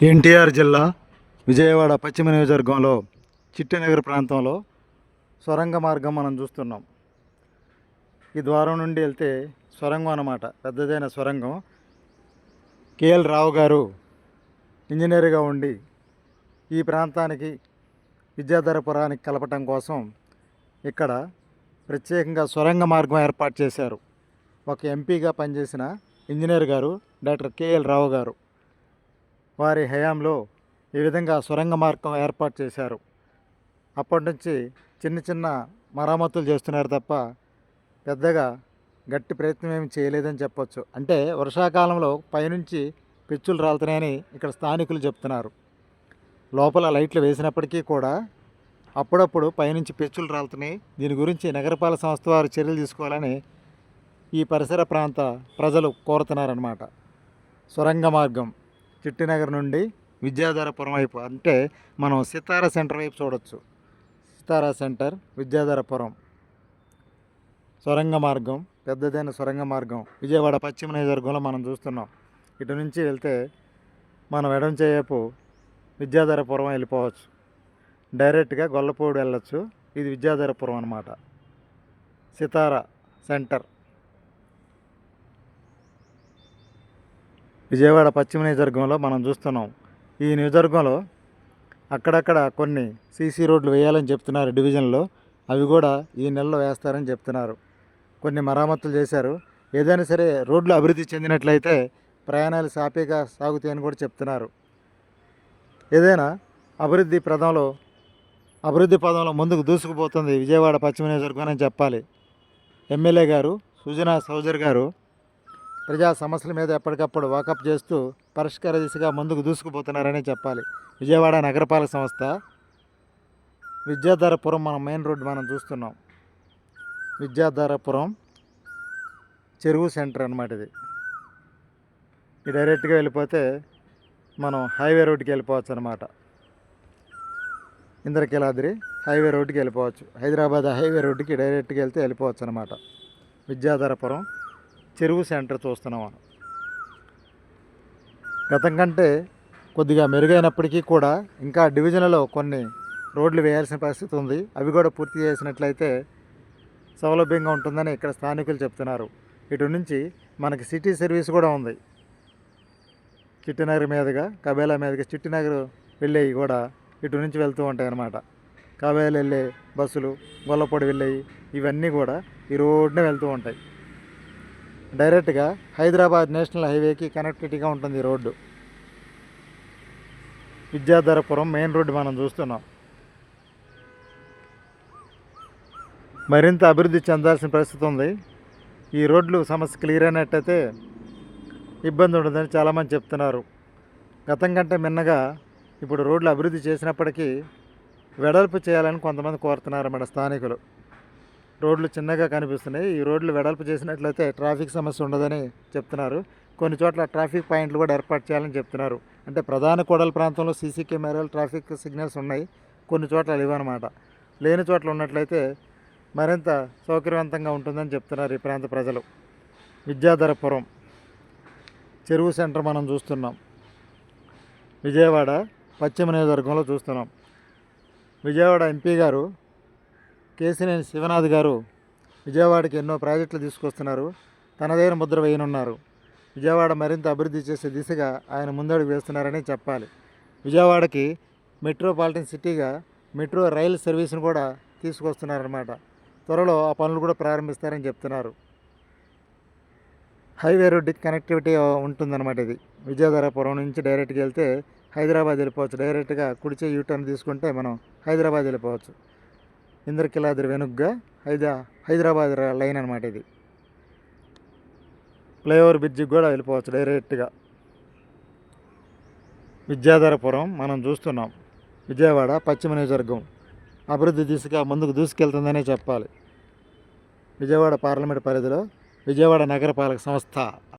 ఎన్టీఆర్ జిల్లా విజయవాడ పశ్చిమ నియోజకవర్గంలో చిట్టనగర్ ప్రాంతంలో సొరంగ మార్గం మనం చూస్తున్నాం. ఈ ద్వారం నుండి వెళ్తే సొరంగం అన్నమాట పెద్దదైన సొరంగం. కేఎల్ రావు గారు ఇంజనీర్గా ఉండి ఈ ప్రాంతానికి విద్యాధరపురానికి కలపటం కోసం ఇక్కడ ప్రత్యేకంగా సొరంగ మార్గం ఏర్పాటు చేశారు. ఒక ఎంపీగా పనిచేసిన ఇంజనీర్ గారు డాక్టర్ కేఎల్ రావు గారు. వారి హయాంలో ఈ విధంగా సొరంగ మార్గం ఏర్పాటు చేశారు. అప్పటి నుంచి చిన్న చిన్న మరామతులు చేస్తున్నారు తప్ప పెద్దగా గట్టి ప్రయత్నం ఏమి చేయలేదని చెప్పొచ్చు. అంటే వర్షాకాలంలో పైనుంచి పిచ్చులు రాలుతున్నాయని ఇక్కడ స్థానికులు చెప్తున్నారు. లోపల లైట్లు వేసినప్పటికీ కూడా అప్పుడప్పుడు పైనుంచి పిచ్చులు రాలుతున్నాయి. దీని గురించి నగరపాలక సంస్థ వారు చర్యలు తీసుకోవాలని ఈ పరిసర ప్రాంత ప్రజలు కోరుతున్నారన్నమాట. సొరంగ మార్గం. చిట్టినగర్ నుండి విద్యాధరపురం వైపు. అంటే మనం సితార సెంటర్ వైపు చూడొచ్చు. సితార సెంటర్ విద్యాధరపురం. సొరంగ మార్గం పెద్దదైన సొరంగ మార్గం. విజయవాడ పశ్చిమ నియోజకవర్గంలో మనం చూస్తున్నాం. ఇటు నుంచి వెళ్తే మనం ఎడం చేయపు విద్యాధరపురం వెళ్ళిపోవచ్చు. డైరెక్ట్గా గొల్లపూడి వెళ్ళొచ్చు. ఇది విద్యాధరపురం అనమాట సితార సెంటర్. విజయవాడ పశ్చిమ నియోజకవర్గంలో మనం చూస్తున్నాం. ఈ నియోజకవర్గంలో అక్కడక్కడ కొన్ని సీసీ రోడ్లు వేయాలని చెప్తున్నారు డివిజన్లో. అవి కూడా ఈ నెలలో వేస్తారని చెప్తున్నారు. కొన్ని మరామతులు చేశారు. ఏదైనా సరే రోడ్లు అభివృద్ధి చెందినట్లయితే ప్రయాణాలు సాఫీగా సాగుతాయని కూడా చెప్తున్నారు. ఏదైనా అభివృద్ధి పదంలో అభివృద్ధి పదంలో ముందుకు దూసుకుపోతుంది విజయవాడ పశ్చిమ నియోజకవర్గం అని చెప్పాలి. ఎమ్మెల్యే గారు సుజనా సౌజర్ గారు ప్రజా సమస్యల మీద ఎప్పటికప్పుడు వాకప్ చేస్తూ పరిష్కార దిశగా ముందుకు దూసుకుపోతున్నారని చెప్పాలి. విజయవాడ నగరపాలక సంస్థ విద్యాధరపురం మన మెయిన్ రోడ్ మనం చూస్తున్నాం. విద్యాధరపురం చెరువు సెంటర్ అనమాట ఇది. డైరెక్ట్గా వెళ్ళిపోతే మనం హైవే రోడ్డుకి వెళ్ళిపోవచ్చు అనమాట ఇంద్రకీలాద్రి హైవే రోడ్డుకి వెళ్ళిపోవచ్చు. హైదరాబాద్ హైవే రోడ్డుకి డైరెక్ట్గా వెళ్తే వెళ్ళిపోవచ్చు అనమాట విద్యాధరపురం చెరువు సెంటర్ చూస్తున్నాం మనం. గతం కంటే కొద్దిగా మెరుగైనప్పటికీ కూడా ఇంకా డివిజన్లలో కొన్ని రోడ్లు వేయాల్సిన పరిస్థితి ఉంది. అవి కూడా పూర్తి చేసినట్లయితే సౌలభ్యంగా ఉంటుందని ఇక్కడ స్థానికులు చెప్తున్నారు. ఇటు నుంచి మనకి సిటీ సర్వీస్ కూడా ఉంది. చిట్టినగర్ మీదుగా కబేలా మీదుగా చిట్టినగర్ వెళ్ళేవి కూడా ఇటు నుంచి వెళ్తూ ఉంటాయి అన్నమాట. కబేలా వెళ్ళే బస్సులు గొల్లపొడి వెళ్ళేవి ఇవన్నీ కూడా ఈ రోడ్నే వెళ్తూ ఉంటాయి. డైరెక్ట్గా హైదరాబాద్ నేషనల్ హైవేకి కనెక్టివిటీగా ఉంటుంది రోడ్డు. విద్యాధరపురం మెయిన్ రోడ్డు మనం చూస్తున్నాం. మరింత అభివృద్ధి చెందాల్సిన పరిస్థితి ఉంది. ఈ రోడ్లు సమస్య క్లియర్ అయినట్టయితే ఇబ్బంది ఉండదని చాలామంది చెప్తున్నారు. గతం కంటే మిన్నగా ఇప్పుడు రోడ్లు అభివృద్ధి చేసినప్పటికీ వెడల్పు చేయాలని కొంతమంది కోరుతున్నారు మన స్థానికులు. రోడ్లు చిన్నగా కనిపిస్తున్నాయి. ఈ రోడ్లు వెడల్పు చేసినట్లయితే ట్రాఫిక్ సమస్య ఉండదని చెప్తున్నారు. కొన్ని చోట్ల ట్రాఫిక్ పాయింట్లు కూడా ఏర్పాటు చేయాలని చెప్తున్నారు. అంటే ప్రధాన కోడల ప్రాంతంలో సీసీ కెమెరాలు ట్రాఫిక్ సిగ్నల్స్ ఉన్నాయి. కొన్ని చోట్ల లేవన్నమాట. లేని చోట్ల ఉన్నట్లయితే మరింత సౌకర్యవంతంగా ఉంటుందని చెప్తున్నారు ఈ ప్రాంత ప్రజలు. విద్యాధరపురం చెరువు సెంటర్ మనం చూస్తున్నాం. విజయవాడ పశ్చిమ నియోజకవర్గంలో చూస్తున్నాం. విజయవాడ ఎంపీ గారు కేసినేని శివనాథ్ గారు విజయవాడకి ఎన్నో ప్రాజెక్టులు తీసుకొస్తున్నారు. తనదైన ముద్ర వేయనున్నారు. విజయవాడ మరింత అభివృద్ధి చేసే దిశగా ఆయన ముందడుగు వేస్తున్నారని చెప్పాలి. విజయవాడకి మెట్రోపాలిటన్ సిటీగా మెట్రో రైలు సర్వీస్ను కూడా తీసుకొస్తున్నారన్నమాట. త్వరలో ఆ పనులు కూడా ప్రారంభిస్తారని చెప్తున్నారు. హైవే రోడ్డుకి కనెక్టివిటీ ఉంటుందన్నమాట ఇది. విజయధరపురం నుంచి డైరెక్ట్గా వెళ్తే హైదరాబాద్ వెళ్ళిపోవచ్చు. డైరెక్ట్గా కుడిచే యూటర్న్ తీసుకుంటే మనం హైదరాబాద్ వెళ్ళిపోవచ్చు. ఇంద్రకిలాద్రి వెనుగ్గా హైదా హైదరాబాద్ లైన్ అనమాట ఇది. ఫ్లైఓవర్ బ్రిడ్జికి కూడా వెళ్ళిపోవచ్చు డైరెక్ట్గా. విద్యాధరపురం మనం చూస్తున్నాం. విజయవాడ పశ్చిమ నియోజకవర్గం. అభివృద్ధి దిశగా ముందుకు దూసుకెళ్తుందనే చెప్పాలి. విజయవాడ పార్లమెంట్ పరిధిలో విజయవాడ నగరపాలక సంస్థ.